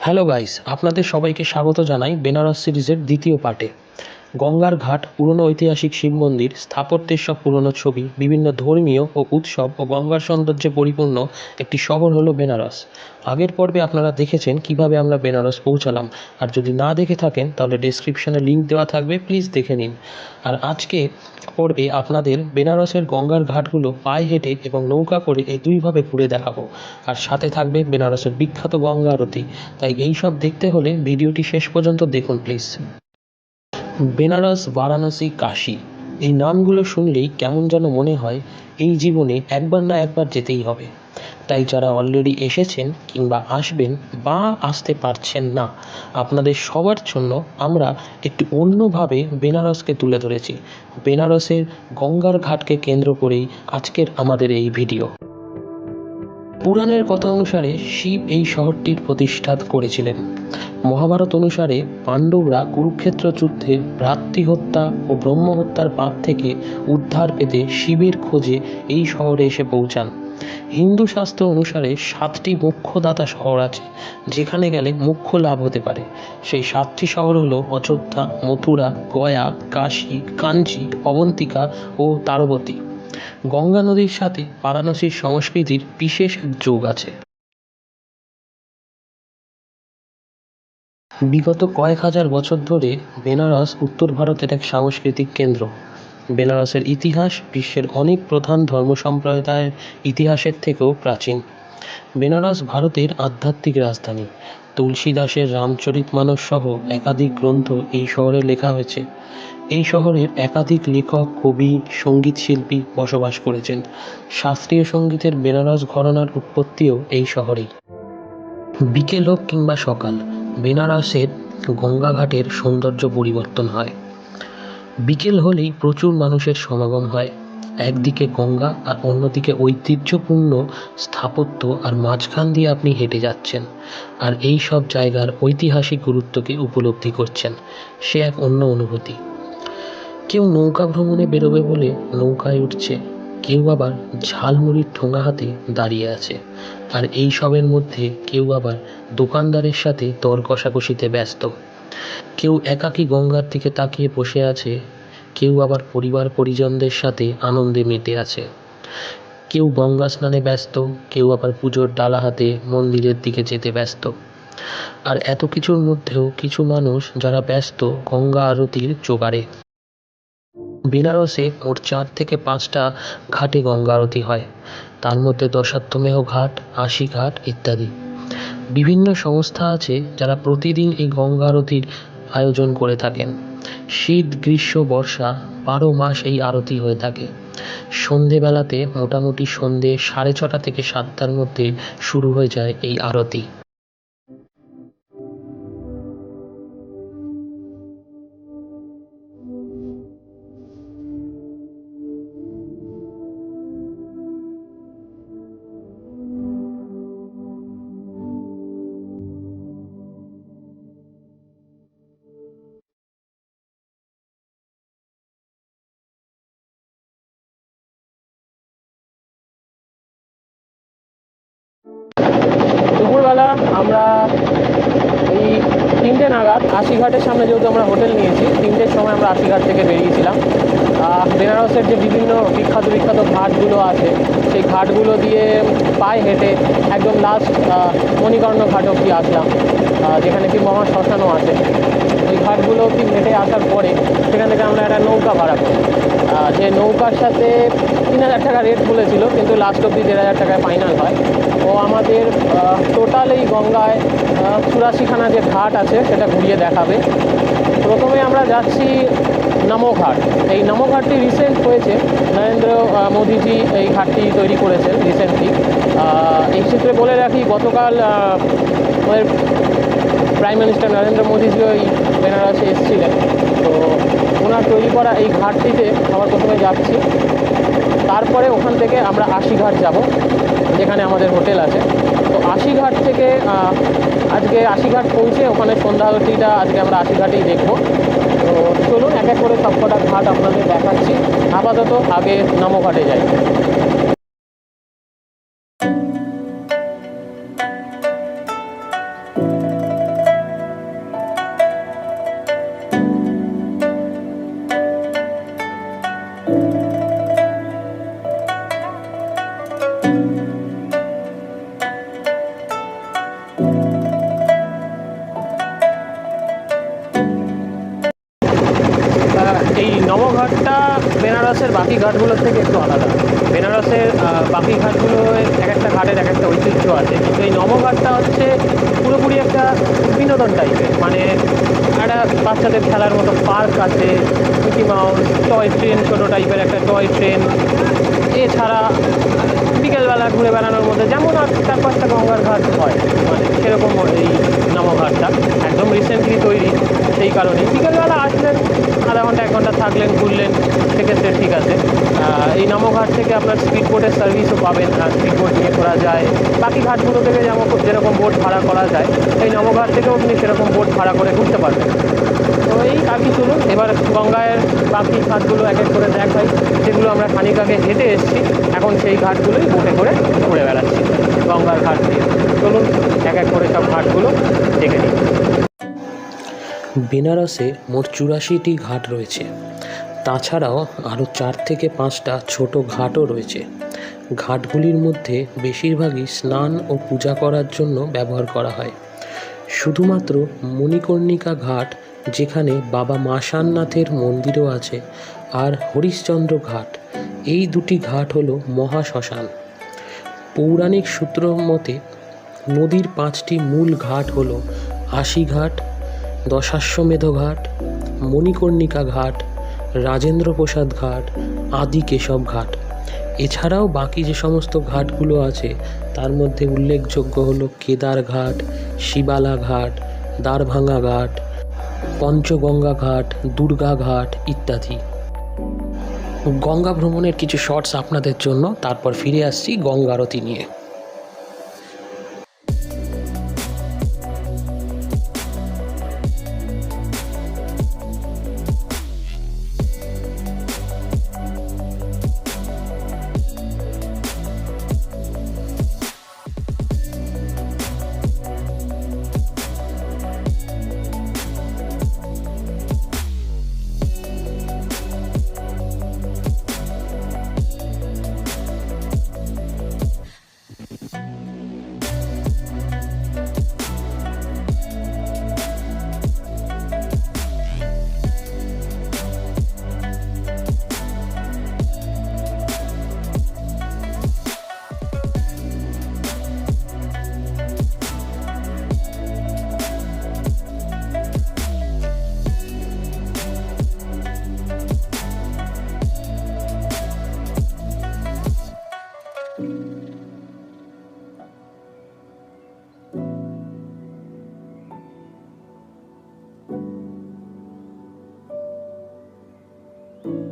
Hello guys আপনাদের সবাইকে স্বাগত জানাই বেনারস সিরিজের দ্বিতীয় পার্টে। গঙ্গার ঘাট, পুরনো ঐতিহাসিক শিব মন্দির, স্থাপত্যের সব পুরনো ছবি, বিভিন্ন ধর্মীয় ও উৎসব ও গঙ্গার সৌন্দর্যে পরিপূর্ণ একটি শহর হলো বেনারস। আগের পর্বে আপনারা দেখেছেন কীভাবে আমরা বেনারস পৌঁছালাম। আর যদি না দেখে থাকেন, তাহলে ডেসক্রিপশনে লিঙ্ক দেওয়া থাকবে প্লিজ দেখে নিন। আর আজকে পর্বে আপনাদের বেনারসের গঙ্গার ঘাটগুলো পায়ে হেঁটে এবং নৌকা করে এই দুইভাবে ঘুরে দেখাবো। আর সাথে থাকবে বেনারসের বিখ্যাত গঙ্গা আরতি। তাই এই সব দেখতে হলে ভিডিওটি শেষ পর্যন্ত দেখুন প্লিজ বেনারস, বারাণসী, কাশী। এই নামগুলো শুনলেই কেমন যেন মনে হয় এই জীবনে একবার না একবার যেতেই হবে। তাই যারা অলরেডি এসেছেন কিংবা আসবেন বা আসতে পারছেন না, আপনাদের সবার জন্য আমরা একটু অন্যভাবে বেনারসকে তুলে ধরেছি। বেনারসের গঙ্গার ঘাটকে কেন্দ্র করেই আজকের আমাদের এই ভিডিও। পুরাণের কথা অনুসারে শিব এই শহরটির প্রতিষ্ঠা করেছিলেন। মহাভারত অনুসারে পাণ্ডবরা কুরুক্ষেত্র যুদ্ধে ভ্রাতৃ হত্যা ও ব্রহ্মহত্যার পাপ থেকে উদ্ধার পেতে শিবের খোঁজে এই শহরে এসে পৌঁছান। হিন্দু শাস্ত্র অনুসারে সাতটি মোক্ষদাতা শহর আছে, যেখানে গেলে মোক্ষ লাভ হতে পারে। সেই সাতটি শহর হলো অযোধ্যা, মথুরা, গয়া, কাশী, কাঞ্চি, অবন্তিকা ও তারবতী। গঙ্গা নদীর সাথে বারাণসীর সংস্কৃতির বিশেষ যোগ আছে। বিগত কয়েক হাজার বছর ধরে বেনারস উত্তর ভারতের এক সাংস্কৃতিক কেন্দ্র। বেনারসের ইতিহাস বিশ্বের অনেক প্রধান ধর্ম সম্প্রদায়ের ইতিহাসের থেকেও প্রাচীন। বেনারস ভারতের আধ্যাত্মিক রাজধানী। তুলসী দাসের রামচরিতমানস সহ একাধিক গ্রন্থ এই শহরে লেখা হয়েছে। এই শহরের একাধিক লেখক, কবি সংগীত শিল্পী বসবাস করেছেন। শাস্ত্রীয় সঙ্গীতের বেনারস ঘরানার উৎপত্তিও এই শহরেই। বিকেল হোক কিংবা সকাল, বেনারসের গঙ্গাঘাটের সৌন্দর্য পরিবর্তন হয়। বিকেল হলেই প্রচুর মানুষের সমাগম হয়। একদিকে গঙ্গা আর অন্যদিকে ঐতিহ্যপূর্ণ স্থাপত্য আর মাঝখান দিয়ে আপনি হেঁটে যাচ্ছেন আর এই সব জায়গার ঐতিহাসিক গুরুত্বকে উপলব্ধি করছেন। সে এক অন্য অনুভূতি। কেউ নৌকা ভ্রমণে বেরোবে বলে নৌকায় উঠছে। কেউ আবার ঝালমুড়ির ঠোঙা হাতে দাঁড়িয়ে আছে। আর এই সবের মধ্যে কেউ আবার দোকানদারের সাথে দর কষাকষিতে ব্যস্ত। কেউ একাকী গঙ্গার দিকে তাকিয়ে বসে আছে। কেউ আবার পরিবার পরিজনদের সাথে আনন্দে মেতে আছে। কেউ গঙ্গা স্নানে ব্যস্ত, কেউ আবার পুজোর ডালা হাতে মন্দিরের দিকে যেতে ব্যস্ত। আর এত কিছুর মধ্যেও কিছু মানুষ যারা ব্যস্ত গঙ্গা আরতির জোগাড়ে। বেনারসে মোট চার থেকে পাঁচটা ঘাটে গঙ্গা আরতি হয়। তার মধ্যে দশাশ্বমেধ ঘাট, আশি ঘাট ইত্যাদি। বিভিন্ন সংস্থা আছে যারা প্রতিদিন এই গঙ্গা আরতির আয়োজন করে থাকেন। শীত, গ্রীষ্ম, বর্ষা বারো মাস এই আরতি হয়ে থাকে। সন্ধেবেলাতে মোটামুটি সন্ধে সাড়ে ছটা থেকে সাতটার মধ্যে শুরু হয়ে যায় এই আরতি। দুপুরবেলা আমরা এই তিনটে নাগাদ আশিঘাটের সামনে যেহেতু আমরা হোটেল নিয়েছি, তিনটের সময় আমরা আশিঘাট থেকে বেরিয়েছিলাম। বেনারসের যে বিভিন্ন বিখ্যাত বিখ্যাত ঘাটগুলো আছে, সেই ঘাটগুলো দিয়ে পায়ে হেঁটে একদম লাস্ট মণিকর্ণ ঘাট অব্দি আসলাম যেখানে কি মহা শ্মশানও আছে। এই ঘাটগুলো অব্দি হেঁটে আসার পরে সেখান থেকে আমরা একটা নৌকা ভাড়া করি। যে নৌকার সাথে তিন হাজার টাকা রেট বলেছিল, কিন্তু লাস্ট অব্দি দেড় হাজার টাকায় ফাইনাল হয়। ও আমাদের টোটাল এই গঙ্গায় চুরাশিখানা যে ঘাট আছে, সেটা ঘুরিয়ে দেখাবে। প্রথমে আমরা যাচ্ছি নমো ঘাট এই নমো ঘাটটি রিসেন্ট হয়েছে। নরেন্দ্র মোদিজি এই ঘাটটি তৈরি করেছেন রিসেন্টলি এই ক্ষেত্রে বলে রাখি, গতকাল প্রাইম মিনিস্টার নরেন্দ্র মোদিজিও এই বেনারসে এসেছিলেন। তো ওনার তৈরি করা এই ঘাটটিতে আমরা প্রথমে যাচ্ছি। তারপরে ওখান থেকে আমরা আশিঘাট যাব, যেখানে আমাদের হোটেল আছে। তো আশিঘাট থেকে আজকে আশিঘাট পৌঁছে ওখানে সন্ধ্যা আরতিটা আজকে আমরা আশিঘাটেই দেখব। তো চলুন, এক এক করে সবকটা ঘাট আপনাদের দেখাচ্ছি। আপাতত আগে নমঘাটে যাই। এই নমঘাটটা হচ্ছে পুরোপুরি একটা বিনোদন টাইপের মানে একটা বাচ্চাদের খেলার মতো পার্ক আছে মিকি মাউস টয় ট্রেন ছোটো টাইপের একটা টয় ট্রেন এছাড়া বিকেলবেলা ঘুরে বেড়ানোর মধ্যে যেমন আর চার পাঁচটা গঙ্গার ঘাট হয় মানে সেরকম এই নমঘাটটা একদম রিসেন্টলি তৈরি, সেই কারণেই। বিকেলবেলা আসলেন, আধা ঘণ্টা, এক ঘণ্টা থাকলেন, ঘুরলেন। সেক্ষেত্রে ঠিক আছে। এই নমঘাট থেকে আপনার স্পিড বোটের সার্ভিসও পাবেন স্পিড বোট নিয়ে করা যায়। বাকি ঘাটগুলো থেকে যেমন যেরকম বোট ভাড়া করা যায়, এই নমঘাট থেকেও আপনি সেরকম বোট ভাড়া করে ঘুরতে পারবেন। তো এই আর কি চলুন, এবার গঙ্গায়ের বাকি ঘাটগুলো এক এক করে দেখাই, যেগুলো আমরা খানিক আগে হেঁটে এসেছি। এখন সেই ঘাটগুলোই বোটে করে ঘুরে বেড়াচ্ছি, গঙ্গার ঘাট দিয়ে। চলুন, এক এক করে সব ঘাটগুলো দেখে নিই। বেনারসে মোট চুরাশিটি ঘাট রয়েছে। তাছাড়াও আরও চার থেকে পাঁচটা ছোট ঘাটও রয়েছে। ঘাটগুলির মধ্যে বেশিরভাগই স্নান ও পূজা করার জন্য ব্যবহার করা হয়। শুধুমাত্র মণিকর্ণিকা ঘাট, যেখানে বাবা মাসাননাথের মন্দিরও আছে, আর হরিশ্চন্দ্র ঘাট। এই দুটি ঘাট হলো মহাশ্মশান। পৌরাণিক সূত্র মতে, নদীর পাঁচটি মূল ঘাট হলো আশিঘাট, দশাশ্বমেধ ঘাট, মণিকর্ণিকা ঘাট রাজেন্দ্র প্রসাদ ঘাট আদি কেশব ঘাট। এছাড়াও বাকি যে সমস্ত ঘাটগুলো আছে, তার মধ্যে উল্লেখযোগ্য হলো কেদার ঘাট, শিবালা ঘাট, দ্বারভাঙা ঘাট, পঞ্চগঙ্গা ঘাট, দুর্গা ঘাট ইত্যাদি। গঙ্গা ভ্রমণের কিছু শর্টস আপনাদের জন্য, তারপর ফিরে আসছি গঙ্গা আরতি নিয়ে।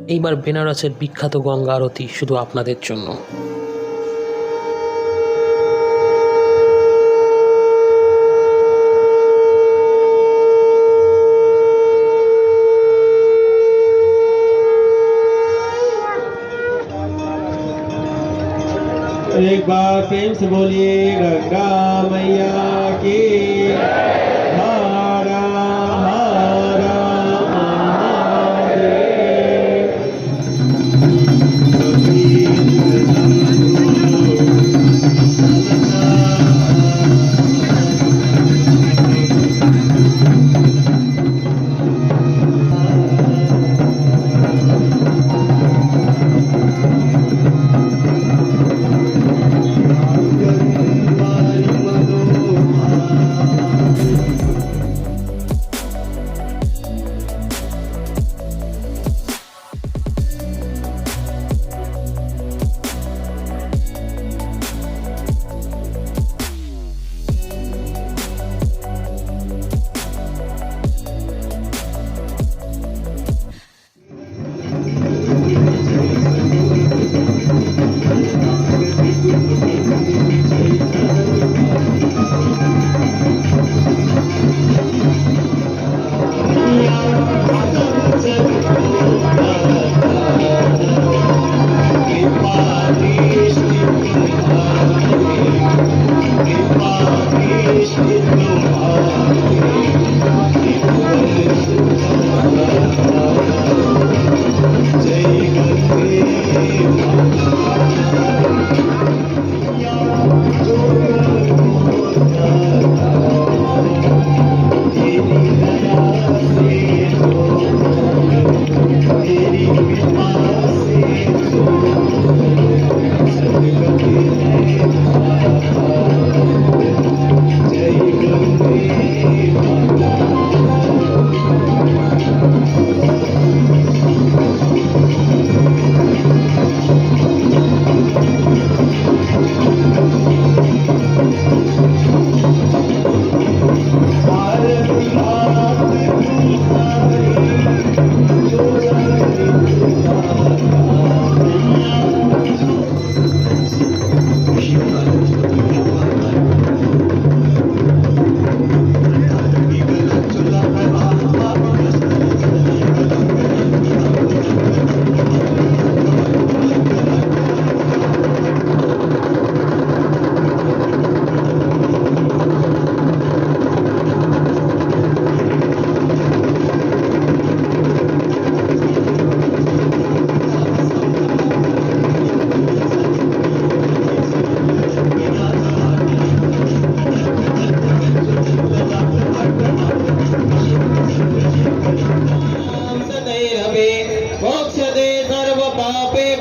এইবার বেনারসের বিখ্যাত গঙ্গা আরতি শুধু আপনাদের জন্য एक बार प्रेम से बोलिए गंगा मैया की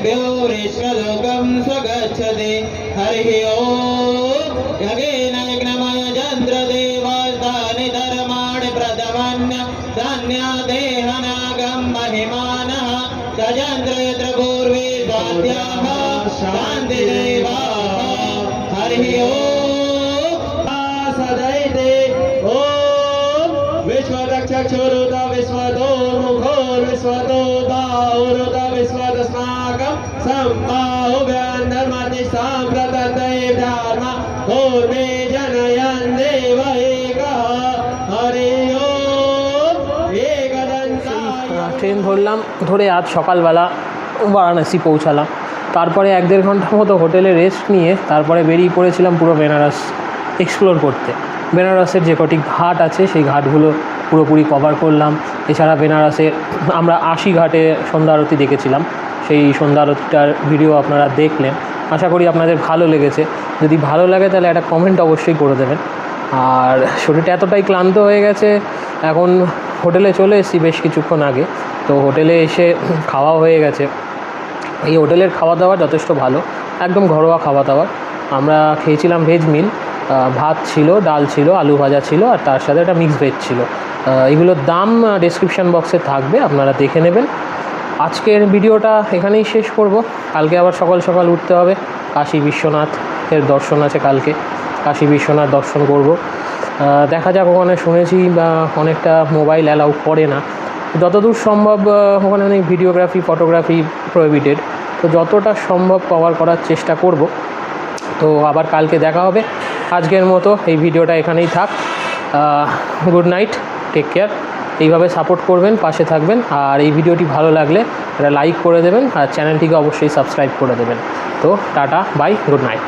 सर्वपापेभ्यो ऋष्यलोकं स्वगच्छति हरिः ॐ यगेन यज्ञमय चन्द्रदेवास्तानि धर्माणि प्रथमन्य धन्यादेहनागं महिमानः सचन्द्र यत्र पूर्वे स्वाद्याः शान्तिदेवाः हरिः ॐ सदैते ॐ विश्वदक्षक्षुरुत विश्वतो मुखोर्विश्वतो बाहुरुत विश्वदस्माकं सम्बाहुव्यन्दर्मति साम्प्रतते धर्म पूर्वे जनयन् देव एकः हरि ओम् एकदन्ताय ট্রেন ধরলাম ধরে আজ সকালবেলা বারাণসী পৌঁছালাম তারপরে এক দেড় ঘন্টার মতো হোটেলে রেস্ট নিয়ে তারপরে বেরিয়ে পড়েছিলাম পুরো বেনারস এক্সপ্লোর করতে বেনারসের যে কটি ঘাট আছে সেই ঘাটগুলো পুরোপুরি কভার করলাম এছাড়া বেনারসের আমরা আশি ঘাটে সন্ধ্যা আরতি দেখেছিলাম সেই সন্ধ্যা আরতিটার ভিডিও আপনারা দেখলেন। আশা করি আপনাদের ভালো লেগেছে। যদি ভালো লাগে তাহলে একটা কমেন্ট অবশ্যই করে দেবেন। আর শরীরটা এতটাই ক্লান্ত হয়ে গেছে, এখন হোটেলে চলে এসেছি বেশ কিছুক্ষণ আগে। তো হোটেলে এসে খাওয়া হয়ে গেছে। এই হোটেলের খাওয়া দাওয়া যথেষ্ট ভালো, একদম ঘরোয়া খাওয়া দাওয়া। আমরা খেয়েছিলাম ভেজ মিল ভাত ছিল, ডাল ছিল, আলু ভাজা ছিল, আর তার সাথে একটা মিক্স ভেজ ছিল। এগুলোর দাম ডিসক্রিপশান বক্সে থাকবে, আপনারা দেখে নেবেন। আজকের ভিডিওটা এখানেই শেষ করব। কালকে আবার সকাল সকাল উঠতে হবে। কাশী বিশ্বনাথের দর্শন আছে কালকে। কাশী বিশ্বনাথ দর্শন করব। দেখা যাক, ওখানে শুনেছি বা অনেকটা মোবাইল অ্যালাউ করে না। যতদূর সম্ভব ওখানে অনেক ভিডিওগ্রাফি, ফটোগ্রাফি প্রহিবিটেড। তো যতটা সম্ভব কভার করার চেষ্টা করব। তো আবার কালকে দেখা হবে। আজকের মতো এই ভিডিওটা এখানেই থাক। Good night, take care. এইভাবে সাপোর্ট করবেন, পাশে থাকবেন। আর এই ভিডিওটি ভালো লাগলে এটা লাইক করে দেবেন আর চ্যানেলটিকে অবশ্যই সাবস্ক্রাইব করে দেবেন। তো টাটা বাই গুড নাইট